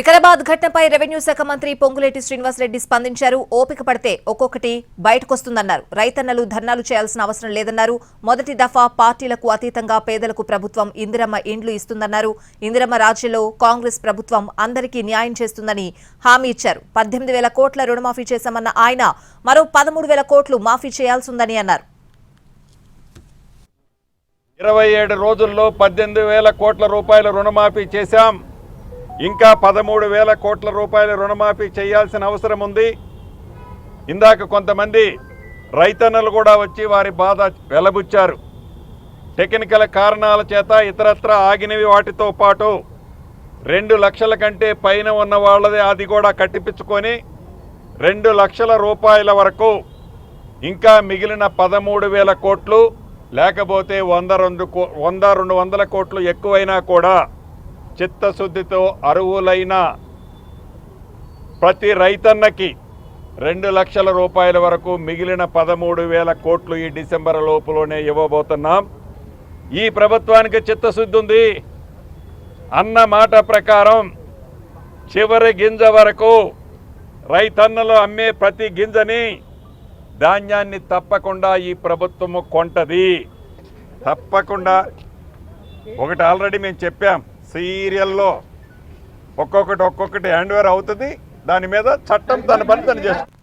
వికారాబాద్ ఘటనపై రెవెన్యూ శాఖ మంత్రి పొంగులేటి శ్రీనివాసరెడ్డి స్పందించారు. ఓపిక పడితే ఒక్కొక్కటి బయటకొస్తుందన్నారు. రైతన్నలు ధర్నాలు చేయాల్సిన అవసరం లేదన్నారు. మొదటి దఫా పార్టీలకు అతీతంగా పేదలకు ప్రభుత్వం ఇందిరమ్మ ఇండ్లు ఇస్తుందన్నారు. ఇందిరమ్మ రాజ్యంలో కాంగ్రెస్ ప్రభుత్వం అందరికీ న్యాయం చేస్తుందని హామీ ఇచ్చారు. పద్దెనిమిది వేల కోట్ల రుణమాఫీ చేశామన్న ఆయన మరో పదమూడు వేల కోట్లు మాఫీ చేయాల్సిందని అన్నారు. ఇరవై ఏడు రోజుల్లో పద్దెనిమిది వేల కోట్ల రూపాయల రుణమాఫీ చేశాం. ఇంకా పదమూడు వేల కోట్ల రూపాయల రుణమాఫీ చేయాల్సిన అవసరం ఉంది. ఇందాక కొంతమంది రైతన్నలు కూడా వచ్చి వారి బాధ వెలబుచ్చారు. టెక్నికల్ కారణాల చేత ఇతరత్ర ఆగినవి వాటితో పాటు రెండు లక్షల కంటే పైన ఉన్న వాళ్ళది అది కూడా కట్టిపించుకొని రెండు లక్షల రూపాయల వరకు ఇంకా మిగిలిన పదమూడు వేల కోట్లు లేకపోతే వంద రెండు కో వంద రెండు వందల కోట్లు ఎక్కువైనా కూడా చిత్తశుద్ధితో అరువులైన ప్రతి రైతన్నకి రెండు లక్షల రూపాయల వరకు మిగిలిన పదమూడు వేల కోట్లు ఈ డిసెంబర్ లోపులోనే ఇవ్వబోతున్నాం. ఈ ప్రభుత్వానికి చిత్తశుద్ధి ఉంది. అన్న మాట ప్రకారం చివరి గింజ వరకు రైతన్నలు అమ్మే ప్రతి గింజని ధాన్యాన్ని తప్పకుండా ఈ ప్రభుత్వము కొంటది. తప్పకుండా ఒకటి ఆల్రెడీ మేము చెప్పాం. సీరియల్లో ఒక్కొక్కటి ఒక్కొక్కటి హ్యాండ్ ఓవర్ అవుతుంది. దాని మీద చట్టం తన పని తను చేస్తుంది.